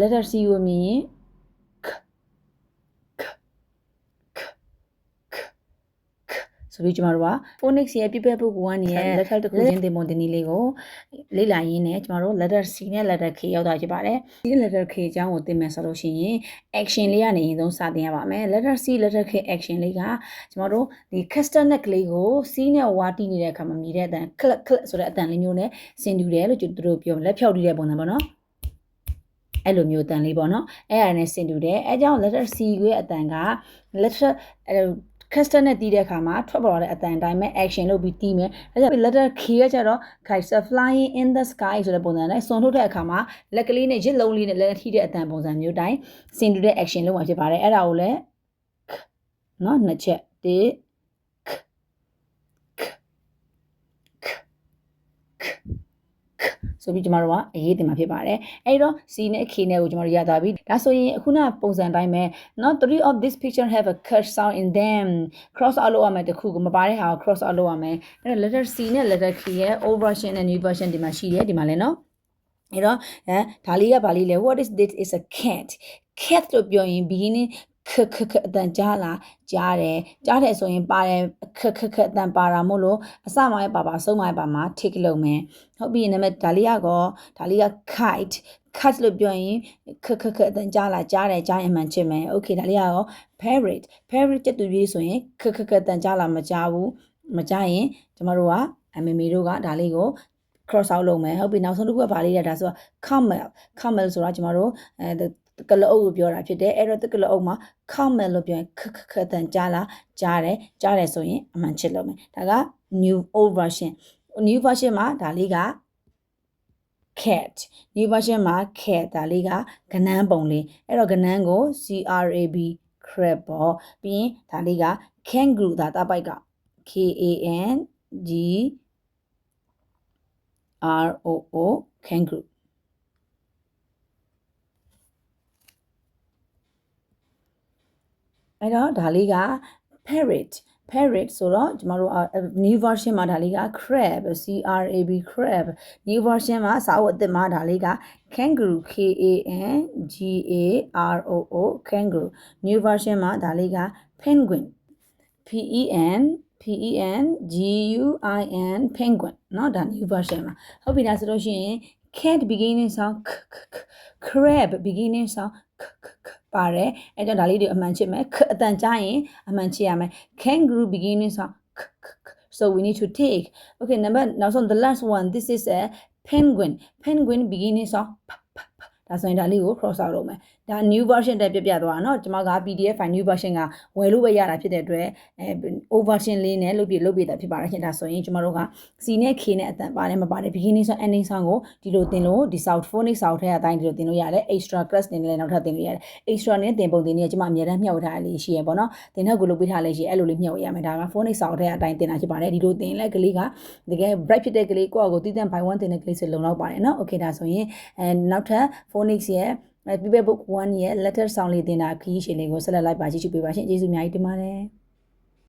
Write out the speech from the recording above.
letter C ကိုမြင်ရင် k k k k k ဆိုပြီးကျမတို့က phonics ရဲ့ပြပြပုဂ္ဂိုလ်ကနေရဲ့လက်ထပ်တစ်ခုချင်းသင်ပုံတင်နည်းလေးကိုလေ့လာရင်းနဲ့ကျမတို့ letter C နဲ့ letter K ရောက်တာဖြစ်ပါတယ်ဒီ letter K အကြောင်းကိုသင်မယ်ဆိုလို့ရှိရင် action လေးကနေရင်ဆုံးစတင်ရပါမယ် letter C letter K action လေးကကျမတို့ဒီ castanet ကလေးကို C နဲ့ဝါတီးနေတဲ့အခါမှာမြည်တဲ့အတန် click click ဆိုတဲ့အတန်လေးမျိုးနဲ့ဆင်တူတယ်လို့သူတို့ပြောလက်ဖြောက်တီးတဲ့ပုံစံပေါ့နော် အဲ့လိုမျိုးတန်လေးပေါ့နော်အဲ့ဒါနဲ့ဆင်တူတယ်အဲကြောင့် letter C ရဲ့အတန်က letter caster နဲ့တီးတဲ့အခါမှာထွက်ပေါ်လာတဲ့အတန်တိုင်းမဲ့ action လုပ်ပြီးတီးမယ်။အဲကြောင့် letter K ရကြတော့ kite flying in the sky ဆိုတဲ့ပုံစံနဲ့စွန်ထုတ်တဲ့အခါမှာလက်ကလေးနဲ့ရစ်လုံးလေးနဲ့လက်ထိတဲ့အတန်ပုံစံမျိုးတိုင်းဆင်တူတဲ့ action လုပ်မှာဖြစ်ပါတယ်။အဲဒါကိုလည်းနော်နှစ်ချက်တစ် ဆိုပြီးကျမတို့ကအရေးတင်မှာဖြစ်ပါတယ်အဲ့တော့ C နဲ့ K နဲ့ကိုကျမတို့ရသွားပြီဒါဆိုရင်ခုနပုံစံတိုင်းပဲ not three of this picture have a curse sound in them cross out လုပ်ရမယ်တခုကိုမပါတဲ့ဟာကို cross out လုပ်ရမယ်အဲ့တော့ letter C နဲ့ letter K ရဲ့ old version နဲ့ new version ဒီမှာရှိတယ်ဒီမှာလည်းနော်အဲ့တော့ဒါလေးကဘာလေးလဲ what is this is a cat cat လို့ပြောရင် beginning ခခခအတန်ကြားလာကြားတယ်ကြားတယ်ဆိုရင်ပါတယ်ခခခအတန်ပါတာမို့လို့အစမှရဲ့ပါပါအဆုံးမှရဲ့ပါမှာ tick လုပ်မယ်ဟုတ်ပြီနံပါတ်ဒါလေးကတော့ဒါလေးက kite kite လို့ပြောရင်ခခခအတန်ကြားလာကြားတယ်ကြားရင်အမှန်ချစ်မယ် okay ဒါလေးကတော့ parrot parrot ကျက်သူကြီးဆိုရင်ခခခအတန်ကြားလာမကြားဘူးမကြားရင်ကျမတို့ကအမေမေတို့ကဒါလေးကို cross out လုပ်မယ်ဟုတ်ပြီနောက်ဆုံးတစ်ခုကဗာလေးရဒါဆိုတော့ camel camel ဆိုတာကျမတို့အဲ ကလအုပ်ကိုပြောတာဖြစ်တယ်အဲ့တော့တကလအုပ်မှာ camel လို့ပြောရင်ခခခတန်ကြားလာကြားတယ်ကြားတယ်ဆိုရင်အမှန်ချစ်လုပ်မယ်ဒါက new old version new version မှာဒါလေးက cat new version မှာ cat ဒါလေးကကနန်းပုံလေးအဲ့တော့ကနန်းကို crab crab ပေါ့ပြီးရင်ဒါလေးက kangaroo ဒါတပိုက်က k a n g R O O kangaroo အဲ့တော့ဒါလေးက parrot parrot ဆိုတော့ကျမတို့ new version မှာဒါလေးက crab C R A B crab new version မှာစာအုပ်အသစ်မှာဒါလေးက kangaroo K A N G A R O O kangaroo new version မှာဒါလေးက penguin P E N P E N G U I N penguin เนาะဒါ new version မှာဟုတ်ပြီလားဆိုလို့ရှိရင် cat beginning sound crab beginning sound ပါတယ်အဲကြောင့်ဒါလေးတွေအမှန်ချစ်မယ်အတန်ကြားရင်အမှန်ချစ်ရမယ် kangaroo beginning sound so we need to take okay number now so the last one this is a penguin penguin beginning sound ဒါဆိုရင်ဒါလေးကို cross out လုပ်မယ်ဒါ new version တက်ပြပြသွားတာเนาะကျွန်မက PDF file new version ကဝယ်လို့ပဲရတာဖြစ်တဲ့အတွက်အဲ old version လေးနဲ့လုပ်ပြလုပ်ပြတာဖြစ်ပါတယ်ခင်ဗျာဆိုရင်ကျွန်တော်တို့က C နဲ့ K နဲ့အတန်ပါတယ်မပါတယ် beginning sound ending sound ကိုဒီလိုသင်လို့ဒီ sound phonics sound ထဲအတိုင်းဒီလိုသင်လို့ရတယ် extra class သင်လည်းနောက်ထပ်သင်လို့ရတယ် extra နဲ့သင်ပုံသင်နေကျွန်မအများတန်းမျှဝေထားလေးရှိရပေါ့နော်သင်တော့ကိုလုပ်ပေးထားလေးရှိအဲ့လိုလေးမျှဝေရမယ်ဒါက phonics sound ထဲအတိုင်းသင်တာဖြစ်ပါတယ်ဒီလိုသင်လဲကလေးကတကယ် bright ဖြစ်တဲ့ကလေးကိုယ့်အကိုတည်တံ့ by one သင်တဲ့ကလေးဆိုလုံလောက်ပါတယ်နော် okay ဒါဆိုရင်အဲနောက်ထပ် phonics ရဲ့ ပြပြ book 1ရဲ့ letter sound လေးတင်တာခီးရှင်လေးကိုဆက်လက်လိုက်ပါကြည့်ချူပေးပါရှင်ကျေးဇူးအများကြီးတင်ပါတယ်